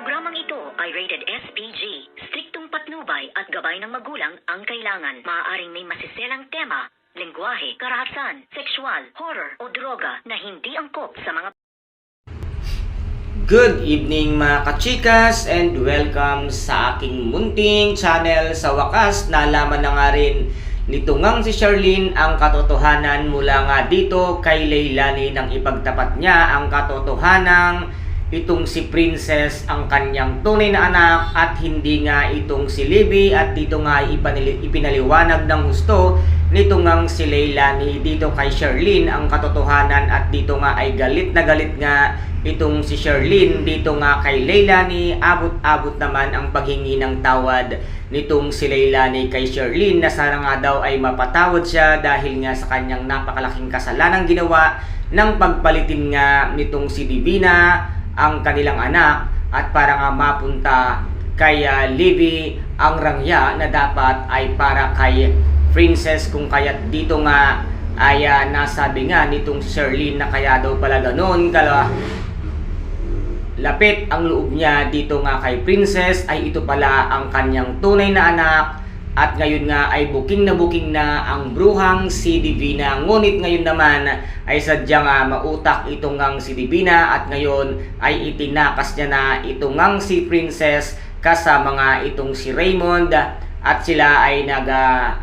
Programang ito ay rated SPG. Striktong patnubay at gabay ng magulang ang kailangan. Maaaring may masiselang tema, lengguwahe, karahasan, sexual, horror o droga na hindi angkop sa mga Good evening mga kachikas and welcome sa aking munting channel. Sa wakas, nalaman na nga rin nito ngang si Charlene ang katotohanan mula nga dito kay Leilani nang ipagtapat niya ang katotohanan itong si Princess ang kanyang tunay na anak at hindi nga itong si Libby at dito nga ipinaliwanag ng gusto nito ngang si Leilani dito kay Charlene ang katotohanan at dito nga ay galit na galit nga itong si Charlene dito nga kay Leilani abot-abot naman ang paghingi ng tawad nitong si Leilani kay Charlene na sana nga daw ay mapatawad siya dahil nga sa kanyang napakalaking kasalanang ginawa ng pagpalitin nga nitong si Divina ang kanilang anak at para nga mapunta kay ah, Libby ang rangya na dapat ay para kay Princess. Kung kaya't dito nga ay ah, nasabi nga nitong si Charlene na kaya daw pala ganun kala lapit ang loob niya dito nga kay Princess. Ay ito pala ang kanyang tunay na anak at ngayon nga ay buking na buking na ang bruhang si Divina ngunit ngayon naman ay sadyang nga mautak itong ngang si Divina at ngayon ay itinakas niya na itong ngang si Princess kasama nga itong si Raymond. At sila ay naga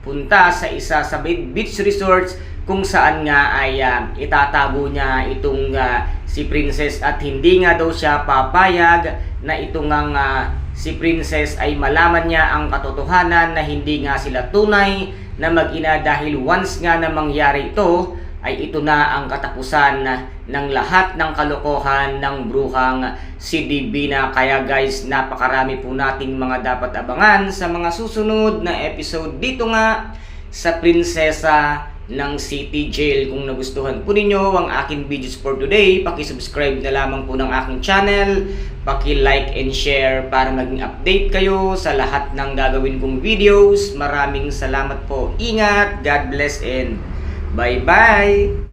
punta sa isa sa be- beach resorts kung saan nga ay ah, itatago niya itong ah, si Princess. At hindi nga daw siya papayag na itong ang ah, si Princess ay malaman niya ang katotohanan na hindi nga sila tunay na mag-ina dahil once nga na mangyari ito ay ito na ang katapusan ng lahat ng kalokohan ng bruhang si Divina. Kaya guys, napakarami po nating mga dapat abangan sa mga susunod na episode dito nga sa Prinsesa ng City Jail. Kung nagustuhan po ninyo ang aking videos for today, paki-subscribe na lamang po ng aking channel, paki-like and share para maging update kayo sa lahat ng gagawin kong videos. Maraming salamat po. Ingat, God bless and bye-bye!